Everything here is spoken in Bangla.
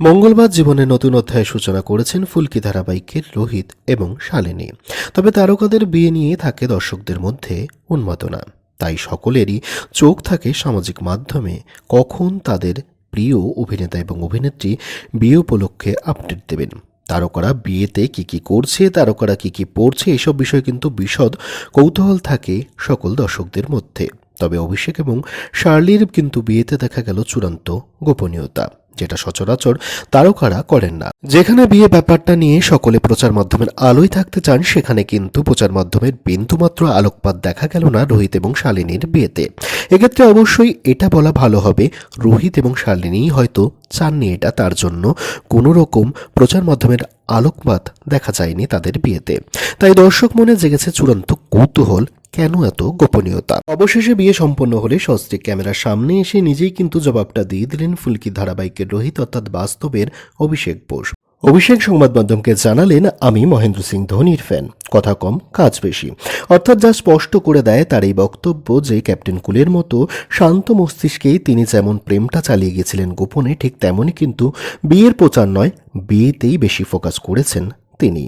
মঙ্গলবার জীবনের নতুন অধ্যায় সূচনা করেছেন ফুলকি ধারাবাহিকের রোহিত এবং শালিনী। তবে তারকাদের বিয়ে নিয়ে থাকে দর্শকদের মধ্যে উন্মাদনা। তাই সকলেরই চোখ থাকে সামাজিক মাধ্যমে কখন তাদের প্রিয় অভিনেতা এবং অভিনেত্রী বিয়ে উপলক্ষে আপডেট দেবেন। তারকারা বিয়েতে কি কি করছে, তারকারা কি কি পড়ছে, এসব বিষয়ে কিন্তু বিশদ কৌতূহল থাকে সকল দর্শকদের মধ্যে। তবে অভিষেক এবং শার্লির কিন্তু বিয়েতে দেখা গেল চূড়ান্ত গোপনীয়তা। যেটা সচরাচর তারকারা করেন না। যেখানে বিয়ে ব্যাপারটা নিয়ে সকলে প্রচার মাধ্যমের আলোয় থাকতে চান, সেখানে কিন্তু প্রচার মাধ্যমের বিন্দুমাত্র আলোকপাত দেখা গেল না রোহিত এবং শালিনীর বিয়েতে। এক্ষেত্রে অবশ্যই এটা বলা ভালো হবে, রোহিত এবং শালিনী হয়তো চাননি এটা, তার জন্য কোনো রকম প্রচার মাধ্যমের আলোকপাত দেখা যায়নি তাদের বিয়েতে। তাই দর্শক মনে জেগেছে চূড়ান্ত কৌতূহল কেন এত গোপনীয়তা? অবশেষে বিয়ে সম্পন্ন হলে সস্ত্রীক ক্যামেরার সামনে এসে নিজেই কিন্তু জবাবটা দিয়ে দিলেন ফুলকি ধারাবাহিকের রোহিত অর্থাৎ বাস্তবের অভিষেক বোস। অভিষেক সংবাদ মাধ্যমকে জানালেন, আমি মহেন্দ্র সিং ধোনির ফ্যান কথা কম, কাজ বেশি। অর্থাৎ যা স্পষ্ট করে দেয় তার এই বক্তব্য যে, ক্যাপ্টেন কুলের মতো শান্ত মস্তিষ্কেই তিনি যেমন প্রেমটা চালিয়ে গেছিলেন গোপনে, ঠিক তেমনই কিন্তু বিয়ের প্রচার নয়, বিয়েতেই বেশি ফোকাস করেছেন তিনি।